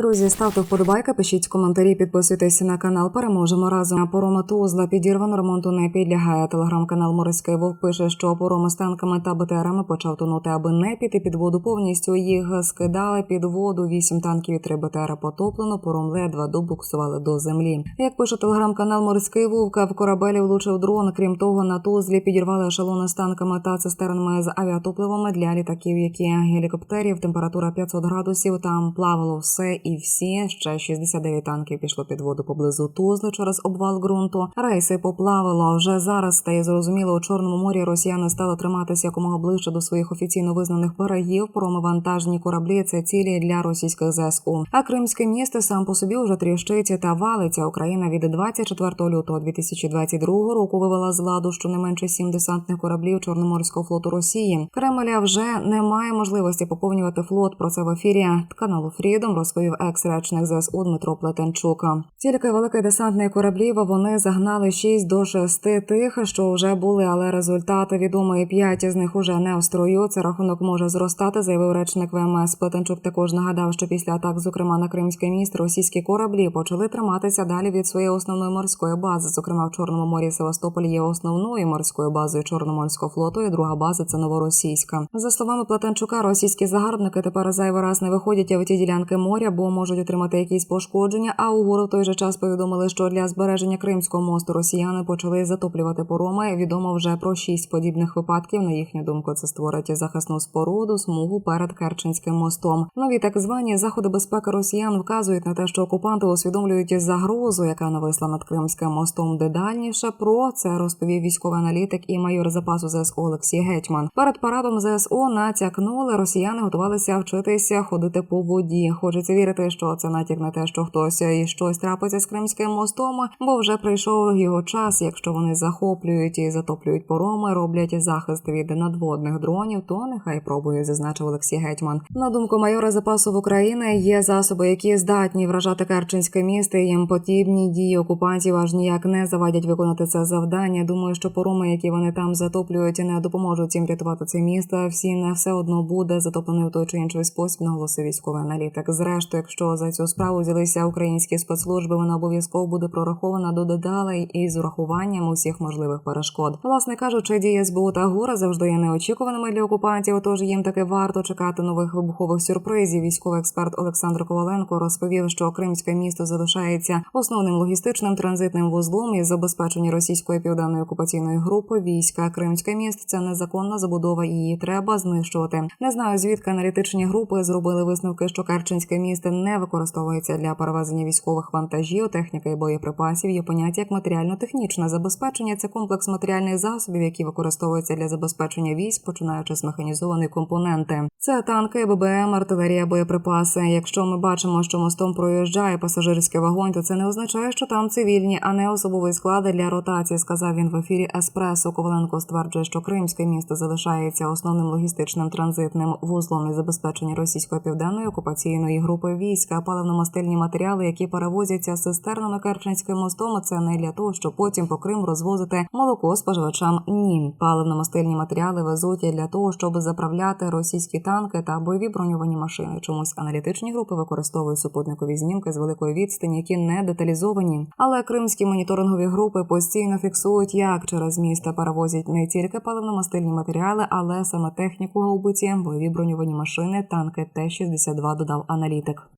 Друзі, ставте вподобайки, пишіть коментарі, підписуйтесь на канал. Переможемо разом. Порома Тузла підірвано ремонту не підлягає. Телеграм-канал Морський Вовк пише, що порома з танками та БТРами почав тонути, аби не піти під воду. Повністю їх скидали під воду. Вісім танків і три БТРа потоплено. Пором ледве добуксували до землі. Як пише телеграм-канал Морський Вовк, в корабелі влучив дрон. Крім того, на Тузлі підірвали ешелони з танками та цистернами з авіатопливами для літаків, які гелікоптерів. Температура 500 градусів. Там плавало все всі. Ще 69 танків пішло під воду поблизу Тузли через обвал ґрунту. Рейси поплавило. Вже зараз стає зрозуміло, у чорному морі росіяни стали триматися якомога ближче до своїх офіційно визнаних берегів. Промивантажні кораблі це цілі для російських ЗСУ. А кримське місто сам по собі вже тріщить та валиться. Україна від 24 лютого 2022 року вивела з ладу щонайменше сім десантних кораблів Чорноморського флоту Росії. Кремля вже не має можливості поповнювати флот. Про це в ефірі каналу Фрідом розповів екс-речник ЗСУ Дмитро Плетенчук. Тільки великих десантних кораблів вони загнали 6 до 6 тих, що вже були, але результати відомі. П'ять з них уже не в. Це рахунок може зростати, заявив речник ВМС. Плетенчук також нагадав, що після атак, зокрема на Кримське місто, російські кораблі почали триматися далі від своєї основної морської бази. Зокрема, в Чорному морі Севастополь є основною морською базою Чорноморського флоту. І друга база це новоросійська. За словами Плетенчука, російські загарбники тепер зайвий раз не виходять в ті ділянки моря, бо можуть отримати якісь пошкодження. А угору в той же час повідомили, що для збереження Кримського мосту росіяни почали затоплювати пороми. Відомо вже про шість подібних випадків. На їхню думку, це створить захисну споруду смугу перед Керченським мостом. Нові так звані заходи безпеки росіян вказують на те, що окупанти усвідомлюють загрозу, яка нависла над Кримським мостом дедальніше. Про це розповів військовий аналітик і майор запасу ЗСУ Олексій Гетьман. Перед парадом ЗСУ натякнули, росіяни готувалися вчитися ходити по воді. Хочеться вірити, що це натяк на те, що хтось і щось трапиться з Кримським мостом, бо вже прийшов його час. Якщо вони захоплюють і затоплюють пороми, роблять захист від надводних дронів, то нехай пробує, зазначив Олексій Гетьман. На думку майора запасу в України є засоби, які здатні вражати Керченське місто. Їм подібні дії окупантів аж ніяк не завадять виконати це завдання. Думаю, що пороми, які вони там затоплюють, не допоможуть їм рятувати це місто. Всі не все одно буде затоплений у той чи інший спосіб, наголосив військовий аналітик. Зрештою, якщо за цю справу взялися українські спецслужби, вона обов'язково буде прорахована до дедалей із урахуванням усіх можливих перешкод. Власне кажучи, дії СБУ та ГУРа завжди є неочікуваними для окупантів. Тож їм таки варто чекати нових вибухових сюрпризів. Військовий експерт Олександр Коваленко розповів, що Кримське місто залишається основним логістичним транзитним вузлом із забезпечення російської південної окупаційної групи війська. Кримське місто це незаконна забудова, її треба знищувати. Не знаю, звідки аналітичні групи зробили висновки, що Керченське місто не використовується для перевезення військових вантажів, техніки і боєприпасів. Є поняття як матеріально-технічне забезпечення. Це комплекс матеріальних засобів, які використовуються для забезпечення військ, починаючи з механізованої компоненти. Це танки, ББМ, артилерія, боєприпаси. Якщо ми бачимо, що мостом проїжджає пасажирський вагон, то це не означає, що там цивільні, а не особовий склад для ротації. Сказав він в ефірі Еспресо. Коваленко стверджує, що Кримське місто залишається основним логістичним транзитним вузлом із забезпечення російської південної окупаційної групи війська, паливно-мастильні матеріали, які перевозяться цистернами Керченським мостом. Це не для того, щоб потім по Крим розвозити молоко споживачам. Ні, паливно-мастильні матеріали везуть для того, щоб заправляти російські танки та бойові броньовані машини. Чомусь аналітичні групи використовують супутникові знімки з великої відстані, які не деталізовані. Але кримські моніторингові групи постійно фіксують, як через міста перевозять не тільки паливно-мастильні матеріали, але саме техніку гаубиці, бойові броньовані машини, танки Т-62, додав аналітик.